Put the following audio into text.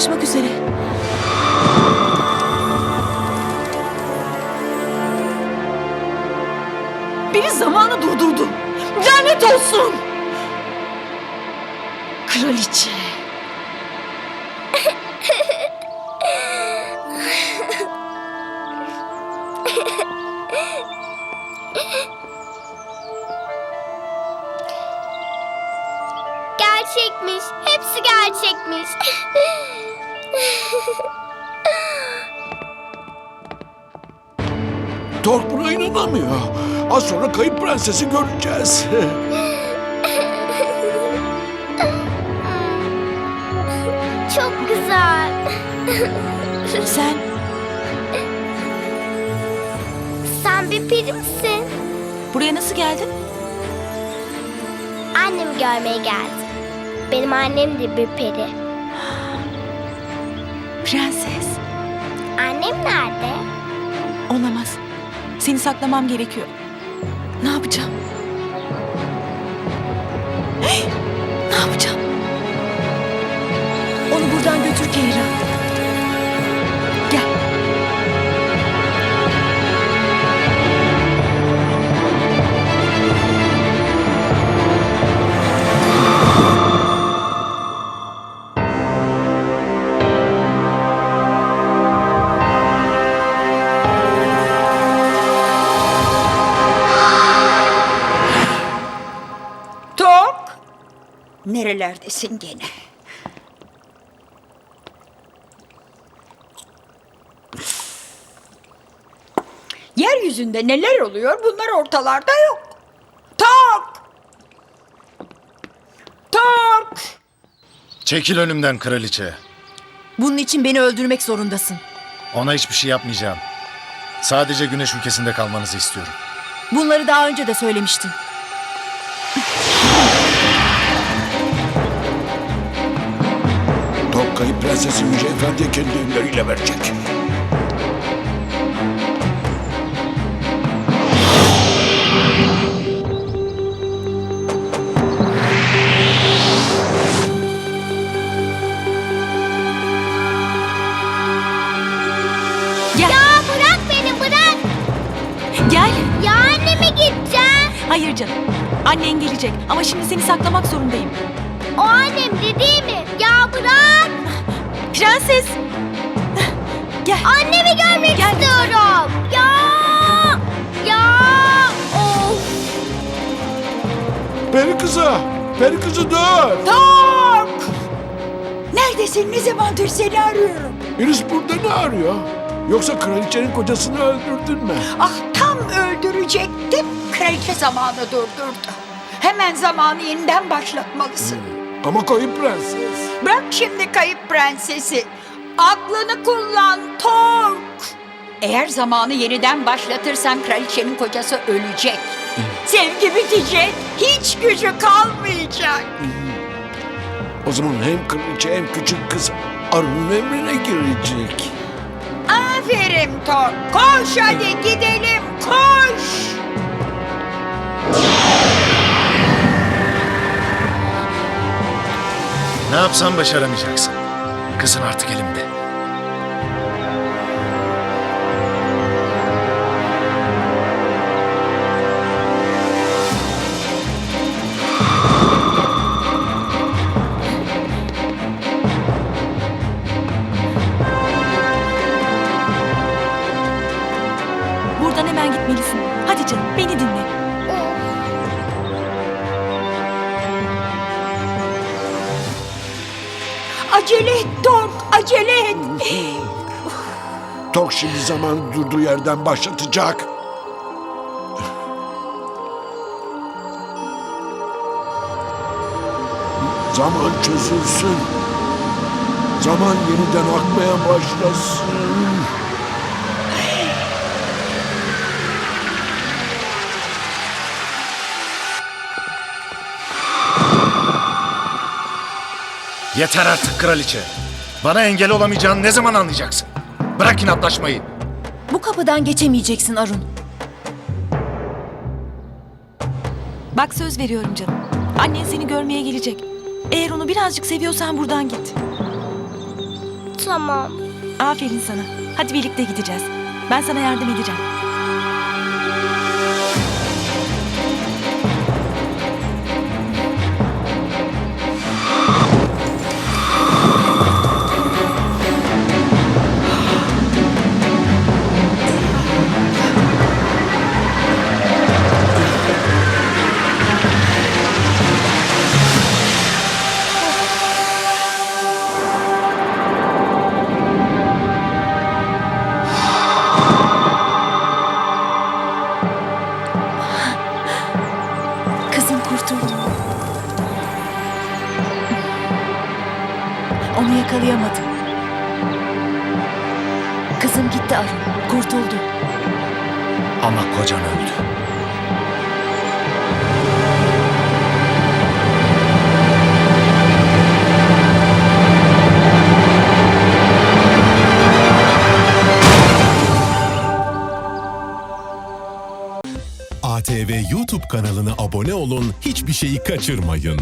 ulaşmak üzere. Biri zamanı durdurdu. Lanet olsun. Kraliçe. Gerçekmiş. Hepsi gerçekmiş. Tork buna inanamıyor. Az sonra kayıp prensesi göreceğiz. Çok güzel. Sen Sen bir peri misin? buraya nasıl geldin? Annemi görmeye geldim. Benim annem de bir peri. Prenses. Annem nerede? Olamaz. Seni saklamam gerekiyor. Ne yapacağım? Hey! Ne yapacağım? Onu buradan götür Kehra. Tok! Nerelerdesin gene? Yeryüzünde neler oluyor bunlar ortalarda yok. Tok! Tok! Çekil önümden kraliçe. Bunun için beni öldürmek zorundasın. Ona hiçbir şey yapmayacağım. Sadece güneş ülkesinde kalmanızı istiyorum. Bunları daha önce de söylemiştin. Kayıp prensesi Yüce Efendi'ye kendi elleriyle verecek. Gel. Ya bırak beni bırak. Gel. Ya anneme gideceğim. Hayır canım. Annen gelecek ama şimdi seni saklamak zorundayım. O annem de değil mi? Ya bırak. Prenses. Gel. Annemi görmek Gel. istiyorum. Ya. Ya. Of. Peri kızı! Peri kızı dur! Tok! Neredesin? Ne zamandır seni arıyorum. Iris burada ne arıyor? Yoksa kraliçenin kocasını öldürdün mü? Ah tam öldürecektim. Kraliçe zamanı durdurdu. Hemen zamanı yeniden başlatmalısın. Ama kayıp prenses. Bırak şimdi kayıp prensesi. Aklını kullan Tok. Eğer zamanı yeniden başlatırsan kraliçenin kocası ölecek. Sevgi bitecek. Hiç gücü kalmayacak. O zaman hem kraliçe hem küçük kız Arun'un emrine girecek. Aferin Tok. Koş hadi gidelim. Koş. Yapsan başaramayacaksın. Kızın artık elimde. Buradan hemen gitmelisin. Hadi canım beni dinle. Acele et Tok. Acele et. Tok şimdi zamanı durduğu yerden başlatacak. Zaman çözülsün. Zaman yeniden akmaya başlasın. Yeter artık kraliçe. Bana engel olamayacağını ne zaman anlayacaksın? Bırak inatlaşmayı. Bu kapıdan geçemeyeceksin Arun. Bak söz veriyorum canım. Annen seni görmeye gelecek. Eğer onu birazcık seviyorsan buradan git. Tamam. Aferin sana. Hadi birlikte gideceğiz. Ben sana yardım edeceğim. Onu yakalayamadım. Kızım gitti Arun. Kurtuldu. Ama kocan öldü. ATV YouTube kanalına abone olun, hiçbir şeyi kaçırmayın.